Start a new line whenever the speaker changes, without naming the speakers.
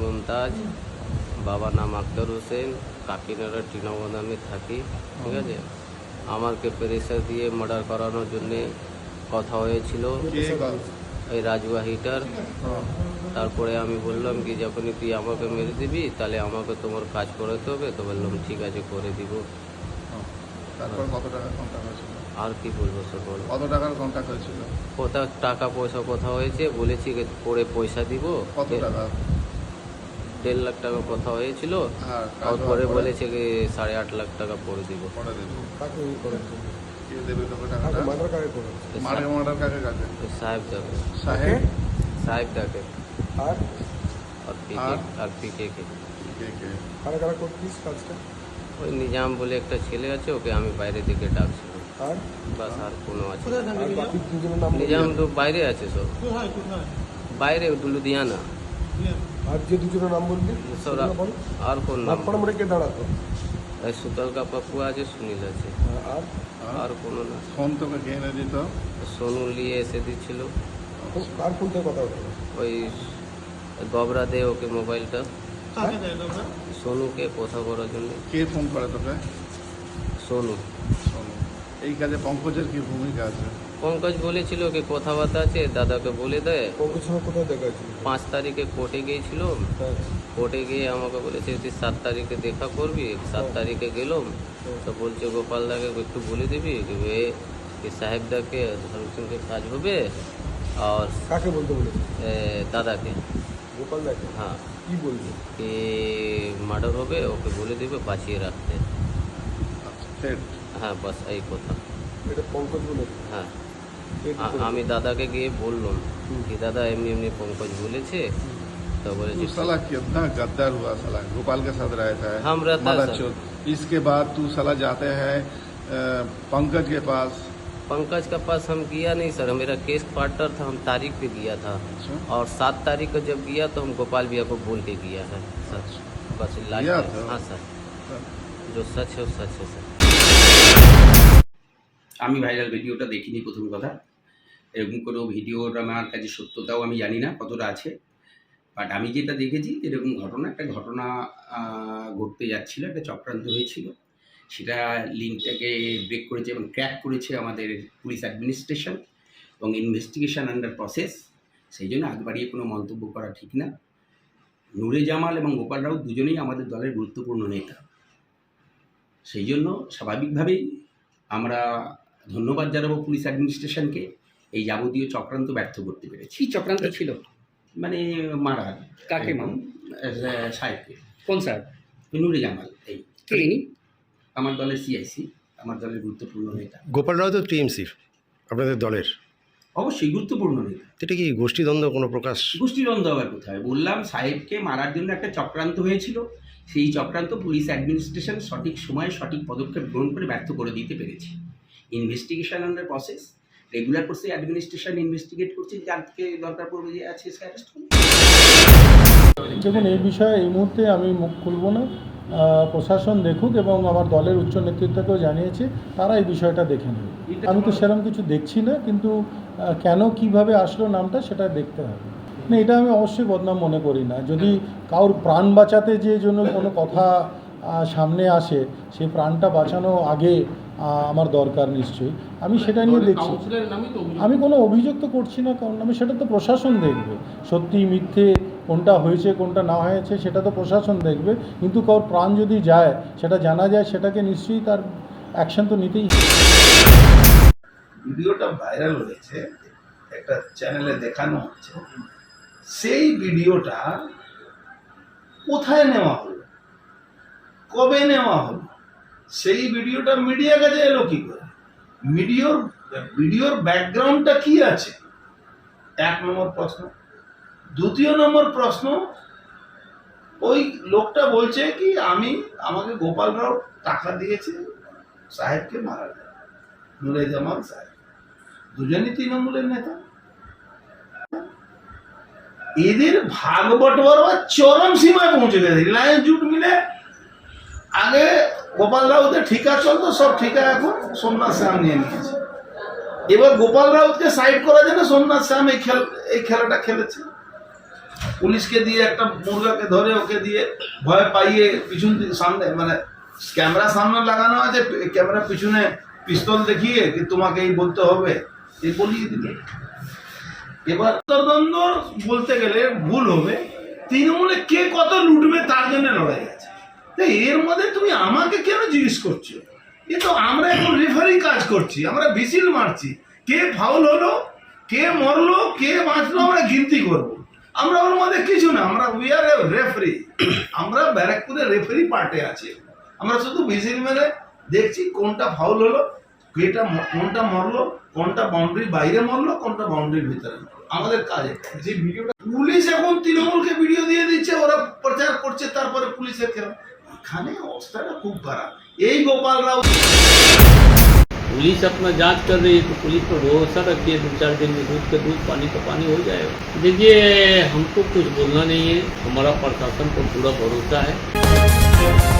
মমতাজ বাবার নাম আক্তার হোসেন কাকিনাড়া টিনাবদামে থাকি ঠিক আছে? আমাকে প্রেশার দিয়ে মার্ডার করানোর জন্যে কথা হয়েছিল। এই রাজুয়া হিটার
হ্যাঁ।
তারপরে আমি বললাম কি যখনই তুই আমাকে মেরে দিবি তাহলে আমাকে তোমার কাজ করাতে হবে। তো বললাম ঠিক আছে করে দিব।
হ্যাঁ। তারপর কত হয়েছিল
আর কি বলব স্যার বলো।
কত টাকার কন্ট্যাক্ট হয়েছিল?
কোথা টাকা পয়সা কথা হয়েছে বলেছি যে পরে পয়সা দিব।
কত টাকা?
দেড় লাখ টাকা কথা হয়েছিল।
আর কাজ
আর পরে বলেছে যে সাড়ে আট লাখ টাকা পরে দিব।
পরে দেবে।
কাকে করেছে
কে দেবে তোকে টাকাটা?
মার্ডার কাকে করেছে
মার্ডার মার্ডার কাকে কাকে
সাহেব যাবে।
সাহেব?
সাহেব ডাকে
আর?
আর পিকে
আর?
আর পিকে কে
কে? কে
কারা কারা করতিস কাজটা?
ওই নিজাম বলে একটা ছেলে আছে ওকে আমি বাইরে থেকে ডাকছিলাম
আর?
বাস আর কোনো আছে? নিজাম? তো বাইরে আছে সব। বাইরে লুধিয়ানা
আর যে দুজনের নাম বললি?
সব আর কোন নাম
নাম কে দাঁড়াতো?
এই সুতল কা পাপ্পু আছে সুনীল আছে।
আর?
আর কোনো না।
ফোন তোকে কে এনে দিত।
সোনু নিয়ে এসে দিচ্ছিল।
কার ফোন থেকে কথা হতো
ওই গবরা দে ওকে মোবাইলটা। সোনুকে কথা করার জন্য।
কে ফোন করে তোকে?
সোনু।
এই কাজে পঙ্কজের কি ভূমিকা আছে?
পঙ্কজ বলেছিল কি কথাবার্তা আছে দাদাকে বলে দেয়।
পঙ্কজ সঙ্গে কোথায় দেখা
পাঁচ তারিখে কোর্টে গিয়েছিল। কোর্টে গিয়ে আমাকে বলেছে তুই সাত তারিখে দেখা করবি সাত তারিখে গেলাম। তো বলছে গোপাল দাকে একটু বলে দিবি কি এ কি সাহেবদাকে ধর্ম সিংকে কাজ হবে আর
কাকে বলতে বলেছে?
দাদাকে।
গোপাল দেখে
হ্যাঁ।
কি বলবে?
কি মার্ডার হবে ওকে বলে দিবে বাঁচিয়ে রাখতে।
আচ্ছা
হ্যাঁ বাস এই কথা
এটা পঙ্কজ বলেছে
হ্যাঁ
কে কি
আ-
বলেছে?
আমি দাদাকে গিয়ে বললাম কি দাদা এমনি এমনি পঙ্কজ বলেছে তো
तू
বলেছে
साला कितना गद्दार हुआ साला गोपाल के साथ रहता है
हम रहता है, सर।
मदरचोद। इसके बाद तू साला जाते हैं अ, पंकज के पास
पंकज का पास हम गया नहीं सर मेरा केस पार्टनर था हम तारीख पे गया था
अच्छा
और सात तारीख को जब गया तो हम गोपाल भैया को बोल के गया है सर बस लास्ट
गया
में-
था?
हाँ सर जो सच है वो सच है सर
আমি ভাইরাল ভিডিওটা দেখিনি প্রথম কথা। এরকম কোনো ভিডিওর আমার কাছে সত্যতাও আমি জানি না কতটা আছে। বাট আমি যেটা দেখেছি এরকম ঘটনা, একটা ঘটনা ঘটতে যাচ্ছিল, একটা চক্রান্ত হয়েছিল। সেটা লিঙ্কটাকে ব্রেক করেছে এবং ক্র্যাক করেছে আমাদের পুলিশ অ্যাডমিনিস্ট্রেশন এবং ইনভেস্টিগেশন আন্ডার প্রসেস সেই জন্য আগ বাড়িয়ে কোনো মন্তব্য করা ঠিক না। নুরে জামাল এবং গোপাল রাউত দুজনেই আমাদের দলের গুরুত্বপূর্ণ নেতা। সেই জন্য স্বাভাবিকভাবেই আমরা ধন্যবাদ জানাব পুলিশ অ্যাডমিনিস্ট্রেশনকে। এই যাবতীয় চক্রান্ত ব্যর্থ করতে পেরেছি।
কি চক্রান্ত ছিল?
মানে মারা
কাকে? মারা?
সাহেবকে।
কোন স্যার?
নুরে জামাল এই।
কে
আমার দলের সিআইসি আমার দলের গুরুত্বপূর্ণ নেতা।
গোপাল রাও তো টিএমসি আপনাদের দলের।
অবশ্যই গুরুত্বপূর্ণ নেতা।
এটা কি গোষ্ঠীদ্বন্দ্ব কোনো প্রকাশ?
গোষ্ঠীদ্বন্দ্ব আবার কোথায়? বললাম সাহেবকে মারার জন্য একটা চক্রান্ত হয়েছিল। সেই চক্রান্ত পুলিশ অ্যাডমিনিস্ট্রেশন সঠিক সময়ে সঠিক পদক্ষেপ গ্রহণ করে ব্যর্থ করে দিতে পেরেছে। ইনভেস্টিগেশন আন্ডার প্রসেস রেগুলার করছে অ্যাডমিনিস্ট্রেশন ইনভেস্টিগেট করছে যাকে দরকার পড়বে যে আছে অ্যারেস্ট
দেখুন, এই বিষয়ে এই মুহূর্তে আমি মুখ খুলব না। প্রশাসন দেখুক এবং আমার দলের উচ্চ নেতৃত্বকেও জানিয়েছি, তারা এই বিষয়টা দেখে নেবে। আমি তো সেরকম কিছু দেখছি না, কিন্তু কেন, কীভাবে আসলো নামটা সেটা দেখতে হবে। না, এটা আমি অবশ্যই বদনাম মনে করি না। যদি কারোর প্রাণ বাঁচাতে যে জন্য কোনো কথা সামনে আসে সেই প্রাণটা বাঁচানো আগে আমার দরকার নিশ্চয়ই। আমি সেটা নিয়ে দেখছি। আমি কোনো অভিযোগ তো করছি না কারণ আমি সেটা তো প্রশাসন দেখবে। সত্যি মিথ্যে কোনটা হয়েছে কোনটা না হয়েছে সেটা তো প্রশাসন দেখবে। কিন্তু কারোর প্রাণ যদি যায় সেটা জানা যায় সেটাকে নিশ্চয়ই তার অ্যাকশন তো নিতেই হবে।
ভিডিওটা ভাইরাল হয়েছে একটা চ্যানেলে দেখানো হচ্ছে। সেই ভিডিওটা কোথায় নেওয়া হলো? কবে নেওয়া হলো? সেই ভিডিওটা মিডিয়া কাছে এলো কি করে? ভিডিওর ভিডিওর ব্যাকগ্রাউন্ডটা কি আছে? এক নম্বর প্রশ্ন। দ্বিতীয় নম্বর প্রশ্ন, ওই লোকটা বলছে কি, আমি, আমাকে গোপাল রাও টাকা দিয়েছে সাহেবকে মারা যায়। নুরে জামাল সাহেব। দুজনই তৃণমূলের নেতা। এদের ভাগ বটোয়ারা চরম সীমায় পৌঁছে গেছে। রিলায়েন্স জুট মিলে গোপাল রাউতের ঠিকা চলতো সব ঠিকা এখন সোমনাথ শ্যাম নিয়ে নিয়েছে। এবার গোপাল রাউতকে সাইড করার জন্য সোমনাথ শ্যাম এই খেল এই খেলাটা খেলেছে। পুলিশকে দিয়ে একটা মুরগাকে ধরে ওকে দিয়ে ভয় পাইয়ে পিছন সামনে মানে ক্যামেরা সামনে লাগানো আছে, ক্যামেরা পিছনে পিস্তল দেখিয়ে কি তোমাকে এই বলতে হবে, এই বলিয়ে দিল। এবার তদন্ত বলতে গেলে ভুল হবে। তৃণমূলে কে কত লুটবে তার জন্য লড়াই আছে। তো এর মধ্যে তুমি আমাকে কেন জিজ্ঞেস করছ? এ তো আমরা এখন রেফারি কাজ করছি আমরা বিসিল মারছি। কে ফাউল হলো কে মরলো কে বাঁচলো আমরা গিনতি করব। আমরা ওর মধ্যে কিছু না আমরা উই আর রেফারি আমরা ব্যারাকপুরে রেফারি পার্টে আছি। আমরা শুধু বিসিল মেরে দেখছি কোনটা ফাউল হলো কেটা কোনটা মরলো কোনটা বাউন্ডারির বাইরে মরলো কোনটা বাউন্ডারির ভিতরে আমাদের কাজ।
যে ভিডিওটা
পুলিশ এখন তৃণমূলকে ভিডিও দিয়ে দিচ্ছে ওরা প্রচার করছে তারপরে পুলিশের কেন এখানে অবস্থাটা খুব খারাপ এই গোপাল রাও
पुलिस अपना जांच कर रही है तो पुलिस पर भरोसा रखिए दो चार दिन में दूध का दूध पानी का पानी हो जाएगा देखिए हमको कुछ बोलना नहीं है हमारा प्रशासन पर पूरा भरोसा है